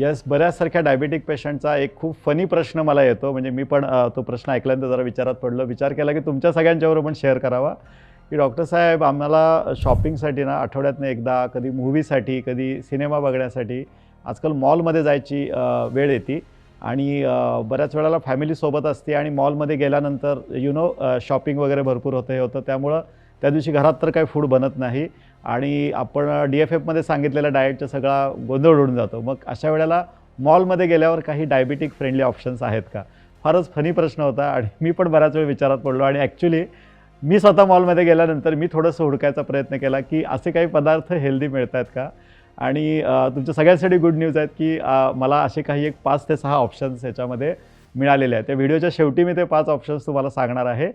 Yes बऱ्याचसारख्या diabetic पेशंटचा एक खूप फनी प्रश्न मला येतो. म्हणजे मी पण तो प्रश्न ऐकल्यानंतर जरा विचारात पडलो. विचार केला की तुमच्या सगळ्यांच्याबरोबर पण शेअर करावा. की डॉक्टर साहेब आम्हाला शॉपिंगसाठी ना आठवड्यातनं एकदा कधी मूवीसाठी कधी सिनेमा बघण्यासाठी आजकाल मॉलमध्ये जायची वेळ येते. आणि बऱ्याच वेळेला फॅमिलीसोबत असते आणि मॉलमध्ये गेल्यानंतर यु नो शॉपिंग वगैरे भरपूर होतं हे होतं. त्यामुळं त्या दिवशी घरात तर काही फूड बनत नाही. आणि आपण डी एफ एफमध्ये सांगितलेला डाएटचा सगळा गोंधळ उडून जातो. मग अशा वेळेला मॉलमध्ये गेल्यावर काही डायबिटिक फ्रेंडली ऑप्शन्स आहेत का? फारच फनी प्रश्न होता आणि मी पण बऱ्याच वेळ विचारात पडलो आणि ॲक्च्युली मी स्वतः मॉलमध्ये गेल्यानंतर मी थोडंसं हुडकायचा प्रयत्न केला की असे काही पदार्थ हेल्दी मिळत आहेत का? आणि तुमच्या सगळ्यांसाठी गुड न्यूज आहेत की मला असे काही एक पाच ते सहा ऑप्शन्स याच्यामध्ये मिळालेले आहेत. त्या व्हिडिओच्या शेवटी मी ते पाच ऑप्शन्स तुम्हाला सांगणार आहे.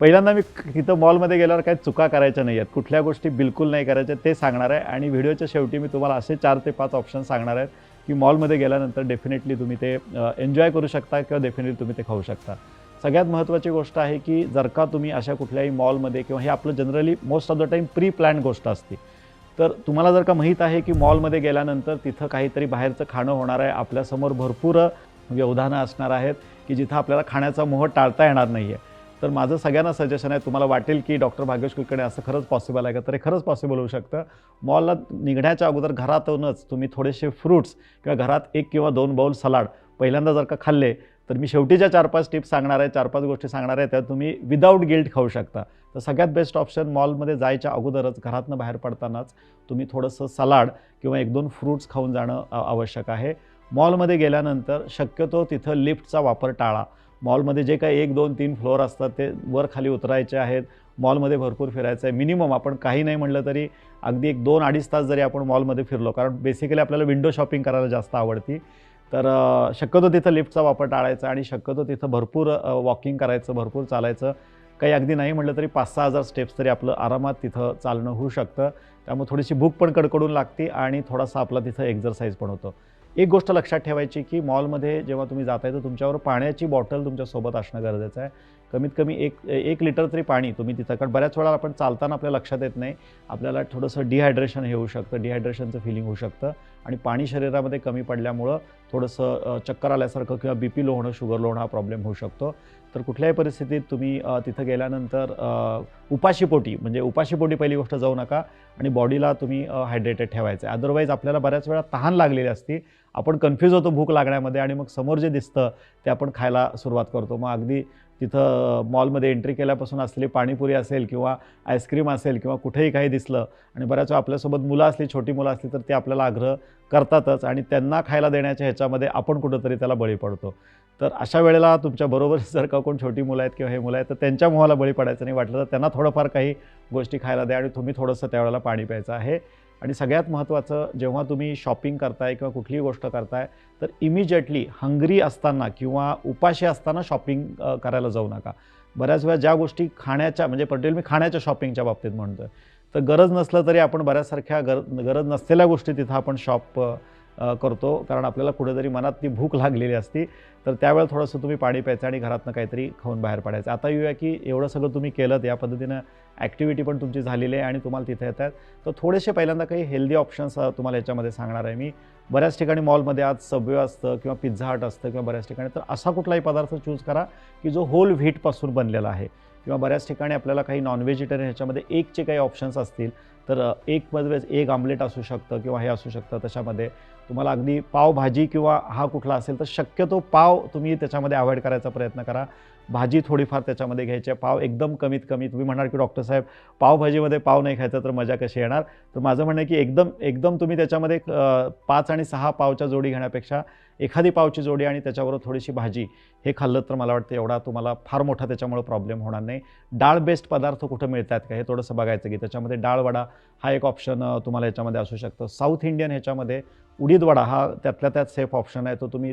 पहिल्यांदा मी तिथं मॉलमध्ये गेल्यावर काही चुका करायच्या नाही आहेत कुठल्या गोष्टी बिलकुल नाही करायच्या ते सांगणार आहे. आणि व्हिडिओच्या शेवटी मी तुम्हाला असे चार ते पाच ऑप्शन सांगणार आहेत की मॉलमध्ये गेल्यानंतर डेफिनेटली तुम्ही ते एन्जॉय करू शकता किंवा डेफिनेटली तुम्ही ते खाऊ शकता. सगळ्यात महत्त्वाची गोष्ट आहे की जर का तुम्ही अशा कुठल्याही मॉलमध्ये किंवा हे आपलं generally most of the time pre plan गोष्ट असते. तर तुम्हाला जर का माहीत आहे की मॉलमध्ये गेल्यानंतर तिथं काहीतरी बाहेरचं खाणं होणार आहे आपल्यासमोर भरपूर व्यवधानं असणार आहेत की जिथं आपल्याला खाण्याचा मोह टाळता येणार नाही आहे तर माझं सगळ्यांना सजेशन आहे तुम्हाला वाटेल की डॉक्टर भाग्यश कुलकर्णी असं खरंच पॉसिबल आहे का? तर हे खरंच पॉसिबल होऊ शकतं. मॉलला निघण्याच्या अगोदर घरातूनच तुम्ही थोडेसे फ्रूट्स किंवा घरात एक किंवा दोन बाउल सलाड पहिल्यांदा जर का खाल्ले तर मी शेवटीच्या चार पाच टिप्स सांगणार आहे चार पाच गोष्टी सांगणार आहे त्या तुम्ही विदाऊट गिल्ट खाऊ शकता. तर सगळ्यात बेस्ट ऑप्शन मॉलमध्ये जायच्या अगोदरच घरातनं बाहेर पडतानाच तुम्ही थोडंसं सलाड किंवा एक दोन फ्रूट्स खाऊन जाणं आवश्यक आहे. मॉलमध्ये गेल्यानंतर शक्यतो तिथं लिफ्टचा वापर टाळा. मॉलमध्ये जे काही एक दोन तीन फ्लोअर असतात ते वर खाली उतरायचे आहेत. मॉलमध्ये भरपूर फिरायचं आहे. मिनिमम आपण काही नाही म्हटलं तरी अगदी एक दोन अडीच तास जरी आपण मॉलमध्ये फिरलो कारण बेसिकली आपल्याला विंडो शॉपिंग करायला जास्त आवडती. तर शक्यतो तिथं लिफ्टचा वापर टाळायचा आणि शक्यतो तिथं भरपूर वॉकिंग करायचं भरपूर चालायचं. काही अगदी नाही म्हटलं तरी पाच सहा हजार स्टेप्स तरी आपलं आरामात तिथं चालणं होऊ शकतं. त्यामुळे थोडीशी भूक पण कडकडून लागते आणि थोडासा आपला तिथं एक्झरसाईज पण होतो. एक गोष्ट लक्षात ठेवायची की मॉलमध्ये जेव्हा तुम्ही जाताय तर तुमच्यावर पाण्याची बॉटल तुमच्यासोबत असणं गरजेचं आहे. कमीत कमी एक एक लिटर तरी पाणी तुम्ही तिथं कारण बऱ्याच वेळा आपण चालताना आपल्या लक्षात येत नाही. आपल्याला थोडंसं डिहायड्रेशन हे होऊ शकतं डिहायड्रेशनचं फिलिंग होऊ शकतं आणि पाणी शरीरामध्ये कमी पडल्यामुळं थोडंसं चक्कर आल्यासारखं किंवा बी पी लो होणं शुगर लो होणं हा प्रॉब्लेम होऊ शकतो. तर कुठल्याही परिस्थितीत तुम्ही तिथं गेल्यानंतर उपाशीपोटी म्हणजे उपाशीपोटी पहिली गोष्ट जाऊ नका आणि बॉडीला तुम्ही हायड्रेटेड ठेवायचं आहे. अदरवाईज आपल्याला बऱ्याच वेळा तहान लागलेली असती. आपण कन्फ्यूज होतो भूक लागण्यामध्ये आणि मग समोर जे दिसतं ते आपण खायला सुरुवात करतो. मग अगदी तिथं मॉलमध्ये एंट्री केल्यापासून असलेली पाणीपुरी असेल किंवा आईस्क्रीम असेल किंवा कुठेही काही दिसलं आणि बऱ्याच वेळा आपल्यासोबत मुलं असली छोटी मुलं असली तर ते आपल्याला आग्रह करतातच आणि त्यांना खायला देण्याच्या ह्याच्यामध्ये आपण कुठंतरी त्याला बळी पडतो. तर अशा वेळेला तुमच्याबरोबर जर का कोण छोटी मुलं आहेत किंवा हे मुलं आहेत तर त्यांच्या मोहाला बळी पडायचं नाही. वाटलं तर त्यांना थोडंफार काही गोष्टी खायला द्या आणि तुम्ही थोडंसं त्यावेळेला पाणी प्यायचं आहे. आणि सगळ्यात महत्त्वाचं जेव्हा तुम्ही शॉपिंग करताय किंवा कुठलीही गोष्ट करताय तर इमिजिएटली हंगरी असताना किंवा उपाशी असताना शॉपिंग करायला जाऊ नका. बऱ्याच वेळा ज्या गोष्टी खाण्याच्या म्हणजे पर्टिक्युलर मी खाण्याच्या शॉपिंगच्या बाबतीत म्हणतोय तर गरज नसलं तरी आपण बऱ्याचसारख्या गर गरज नसलेल्या गोष्टी तिथं आपण शॉप करतो. कारण आपल्याला कुठेतरी मनात ती भूक लागलेली असती. तर त्यावेळेला थोडंसं तुम्ही पाणी प्यायचं आणि घरातनं काहीतरी खाऊन बाहेर पडायचं. आता येऊया की एवढं सगळं तुम्ही केलं या पद्धतीनं ॲक्टिव्हिटी पण तुमची झालेली आहे आणि तुम्हाला तिथे येत आहेत तर थोडेसे पहिल्यांदा काही हेल्दी ऑप्शन्स तुम्हाला याच्यामध्ये सांगणार आहे मी. बऱ्याच ठिकाणी मॉलमध्ये आज सबवे असतं किंवा पिझ्झा हट असतं किंवा बऱ्याच ठिकाणी. तर असा कुठलाही पदार्थ चूज करा की जो होल व्हीटपासून बनलेला आहे. किंवा बऱ्याच ठिकाणी आपल्याला काही नॉन व्हेजिटेरियन ह्याच्यामध्ये एकचे काही ऑप्शन्स असतील. तर एक एकमध्ये एक आमलेट असू शकतं किंवा हे असू शकतं त्याच्यामध्ये. तुम्हाला अगदी पावभाजी किंवा हा कुठला असेल तर शक्यतो पाव तुम्ही त्याच्यामध्ये अवॉइड करायचा प्रयत्न करा. भाजी थोडीफार त्याच्यामध्ये घ्यायची आहे. पाव एकदम कमीत कमी तुम्ही म्हणणार की डॉक्टर साहेब पावभाजीमध्ये पाव नाही खायचा तर मजा कशी येणार? तर माझं म्हणणं आहे की एकदम एकदम तुम्ही त्याच्यामध्ये पाच आणि सहा पावच्या जोडी घेण्यापेक्षा एखादी पावची जोडी आणि त्याच्याबरोबर थोडीशी भाजी हे खाल्लं तर मला वाटतं एवढा तुम्हाला फार मोठा त्याच्यामुळे प्रॉब्लेम होणार नाही. डाळ बेस्ड पदार्थ कुठं मिळतात का हे थोडंसं बघायचं की त्याच्यामध्ये डाळ वडा हा एक ऑप्शन तुम्हाला याच्यामध्ये असू शकतं. साऊथ इंडियन ह्याच्यामध्ये उडीद वडा हा त्यातल्या त्यात सेफ ऑप्शन आहे. तो तुम्ही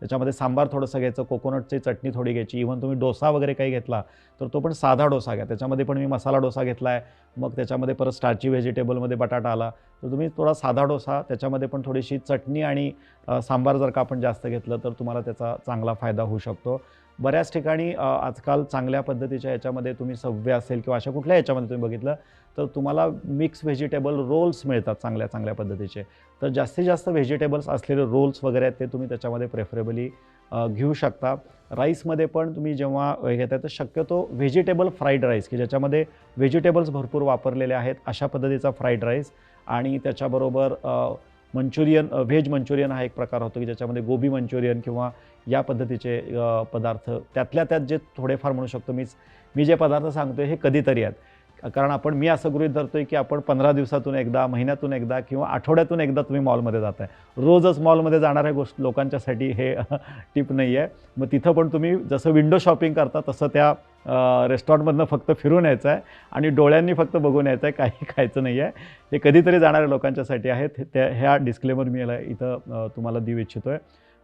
त्याच्यामध्ये सांबार थोडंसं घ्यायचं कोकोनटची चटणी थोडी घ्यायची. इव्हन तुम्ही डोसा वगैरे काही घेतला तर तो पण साधा डोसा घ्या. त्याच्यामध्ये पण मी मसाला डोसा घेतला आहे मग त्याच्यामध्ये परत स्टार्ची व्हेजिटेबलमध्ये बटाटा आला. तर तुम्ही थोडा साधा डोसा त्याच्यामध्ये पण थोडीशी चटणी आणि सांबार जर का आपण जास्त घेतलं तर तुम्हाला त्याचा चांगला फायदा होऊ शकतो. बऱ्याच ठिकाणी आजकाल चांगल्या पद्धतीच्या याच्यामध्ये तुम्ही सव्वे असेल किंवा अशा कुठल्या याच्यामध्ये तुम्ही बघितलं तर तुम्हाला मिक्स व्हेजिटेबल रोल्स मिळतात चांगल्या चांगल्या पद्धतीचे. तर जास्तीत जास्त व्हेजिटेबल्स असलेले रोल्स वगैरे आहेत ते तुम्ही त्याच्यामध्ये प्रेफरेबली घेऊ शकता. राईसमध्ये पण तुम्ही जेव्हा घेताय तर शक्यतो व्हेजिटेबल फ्राईड राईस की ज्याच्यामध्ये व्हेजिटेबल्स भरपूर वापरलेले आहेत अशा पद्धतीचा फ्राईड राईस आणि त्याच्याबरोबर मंचुरियन व्हेज मंचुरियन हा एक प्रकार होतो की ज्याच्यामध्ये गोबी मंचुरियन किंवा या पद्धतीचे पदार्थ त्यातल्या त्यात जे थोडेफार म्हणू शकतो मीच मी जे पदार्थ सांगतो हे कधीतरी आहेत. कारण आपण मी असं गृहीत आहे की आपण पंधरा दिवसातून एकदा महिन्यातून एकदा किंवा आठवड्यातून एकदा तुम्ही मॉलमध्ये जात आहे रोजच मॉलमध्ये जाणाऱ्या गोष्ट लोकांच्यासाठी हे टिप नाही आहे मग तिथं पण तुम्ही जसं विंडो शॉपिंग करता तसं त्या रेस्टॉरंटमधनं फक्त फिरून यायचं आहे आणि डोळ्यांनी फक्त बघून यायचं आहे काही खायचं नाही आहे हे कधीतरी जाणाऱ्या लोकांच्यासाठी आहेत त्या ह्या डिस्क्लेमर मी याला इथं तुम्हाला देऊ इच्छितो आहे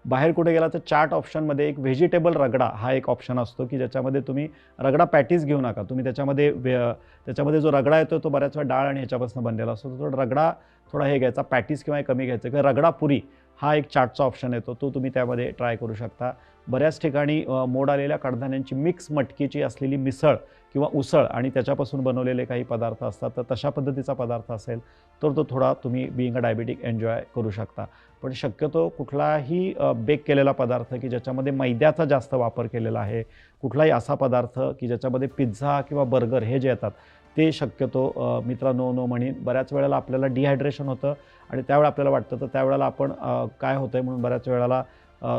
बाहेर कुठे गेला तर चाट ऑप्शनमध्ये एक व्हेजिटेबल रगडा हा एक ऑप्शन असतो की ज्याच्यामध्ये तुम्ही रगडा पॅटीज घेऊ नका. तुम्ही त्याच्यामध्ये वे- त्याच्यामध्ये जो रगडा येतो तो बऱ्याच वेळा डाळ आणि ह्याच्यापासून बनलेला असतो. तो रगडा थोडा हे घ्यायचा पॅटीस किंवा हे कमी घ्यायचं. किंवा रगडा पुरी हा एक चाटचा ऑप्शन येतो. तो तुम्ही त्यामध्ये ट्राय करू शकता. बऱ्याच ठिकाणी मोड आलेल्या कडधान्यांची मिक्स मटकीची असलेली मिसळ किंवा उसळ आणि त्याच्यापासून बनवलेले काही पदार्थ असतात तर तशा पद्धतीचा पदार्थ असेल तर तो थोडा तुम्ही बिईंग अ डायबिटिक एन्जॉय करू शकता. पण शक्यतो कुठलाही बेक केलेला पदार्थ की ज्याच्यामध्ये मैद्याचा जास्त वापर केलेला आहे कुठलाही असा पदार्थ की ज्याच्यामध्ये पिझ्झा किंवा बर्गर हे जे येतात ते शक्यतो मित्रांनो मित्रा नो नो म्हणीन बऱ्याच वेळेला आपल्याला डिहायड्रेशन होतं आणि त्यावेळेला आपल्याला वाटतं तर त्यावेळेला आपण काय होतं आहे म्हणून बऱ्याच वेळेला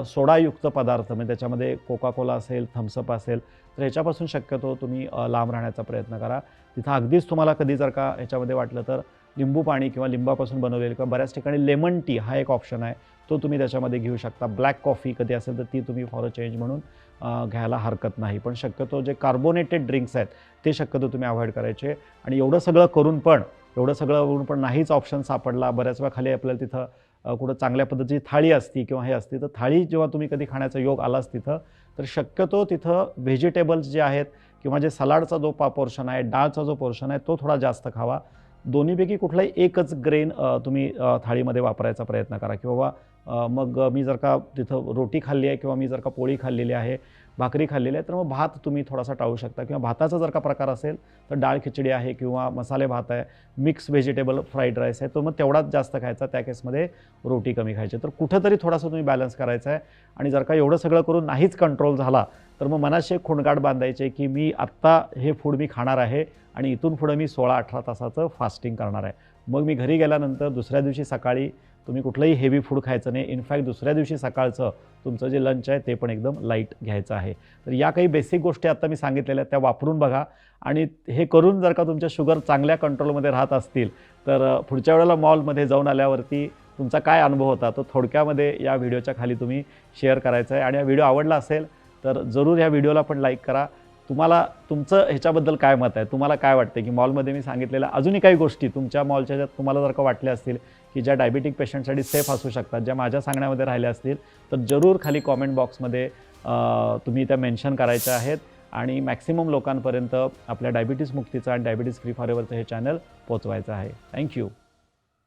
सोडायुक्त पदार्थ म्हणजे त्याच्यामध्ये कोकाकोला असेल थम्सअप असेल तर ह्याच्यापासून शक्यतो तुम्ही लांब राहण्याचा प्रयत्न करा. तिथं अगदीच तुम्हाला कधी जर का ह्याच्यामध्ये वाटलं तर लिंबू पाणी किंवा लिंबापासून बनवलेलं किंवा बऱ्याच ठिकाणी लेमन टी हा एक ऑप्शन आहे. तो तुम्ही त्याच्यामध्ये घेऊ शकता. ब्लॅक कॉफी कधी असेल तर ती तुम्ही फॉर अ चेंज म्हणून घ्यायला हरकत नाही. पण शक्यतो जे कार्बोनेटेड ड्रिंक्स आहेत ते शक्यतो तुम्ही अवॉइड करायचे. आणि एवढं सगळं करून पण एवढं सगळं करून पण नाहीच ऑप्शन सापडला. बऱ्याच वेळा खाली आपल्याला तिथं कुठं चांगल्या पद्धतीची थाळी असती किंवा हे असती तर थाळी जेव्हा तुम्ही कधी खाण्याचा योग आलाच तिथं तर शक्यतो तिथं व्हेजिटेबल्स जे आहेत किंवा जे सलाडचा जो पा पोर्शन आहे डाळचा जो पोर्शन आहे तो थोडा जास्त खावा. दोन्हीपैकी कुठलाही एकच ग्रेन तुम्ही थाळीमध्ये वापरायचा प्रयत्न करा. किंवा बाबा मग मी जर का तिथं रोटी खाल्ली आहे किंवा मी जर का पोळी खाल्लेली आहे भाकरी खाल्लेली आहे तर मग भात तुम्ही थोडासा टाळू शकता. किंवा भाताचा जर का प्रकार असेल तर डाळ खिचडी आहे किंवा मसाले भात आहे मिक्स व्हेजिटेबल फ्राईड राईस आहे तो मग तेवढाच जास्त खायचा त्या केसमध्ये रोटी कमी खायची. तर कुठंतरी थोडासा तुम्ही बॅलन्स करायचा आहे. आणि जर का एवढं सगळं करून नाहीच कंट्रोल झाला तर मग मनाशी एक खुणगाट बांधायचे की मी आत्ता हे फूड मी खाणार आहे आणि इथून पुढं मी सोळा अठरा तासाचं फास्टिंग करणार आहे. मग मी घरी गेल्यानंतर दुसऱ्या दिवशी सकाळी तुम्ही कुठलंही हेवी फूड खायचं नाही. इनफॅक्ट दुसऱ्या दिवशी सकाळचं तुमचं जे लंच आहे ते पण एकदम लाइट घ्यायचं आहे. तर या काही बेसिक गोष्टी आता मी सांगितलेल्या त्या वापरून बघा. आणि हे करून जर का तुमच्या शुगर चांगल्या कंट्रोलमध्ये राहत असतील तर पुढच्या वेळेला मॉलमध्ये जाऊन आल्यावरती तुमचा काय अनुभव होता तो थोडक्यामध्ये या व्हिडिओच्या खाली तुम्ही शेअर करायचा आहे. आणि हा व्हिडिओ आवडला असेल तर जरूर ह्या व्हिडिओला पण लाईक करा. तुम्हाला तुमचं ह्याच्याबद्दल काय मत आहे? तुम्हाला काय वाटतं की मॉलमध्ये मी सांगितलेल्या अजूनही काही गोष्टी तुमच्या मॉलच्या ज्या तुम्हाला जर का वाटल्या असतील की ज्या डायबिटिक पेशंटसाठी सेफ असू शकतात ज्या माझ्या सांगण्यामध्ये राहिल्या असतील तर जरूर खाली कॉमेंट बॉक्समध्ये तुम्ही त्या मेन्शन करायच्या आहेत आणि मॅक्सिमम लोकांपर्यंत आपल्या डायबिटीस मुक्तीचा आणि डायबिटीस फ्री फॉरेवरचं हे चॅनल पोचवायचं आहे. थँक्यू.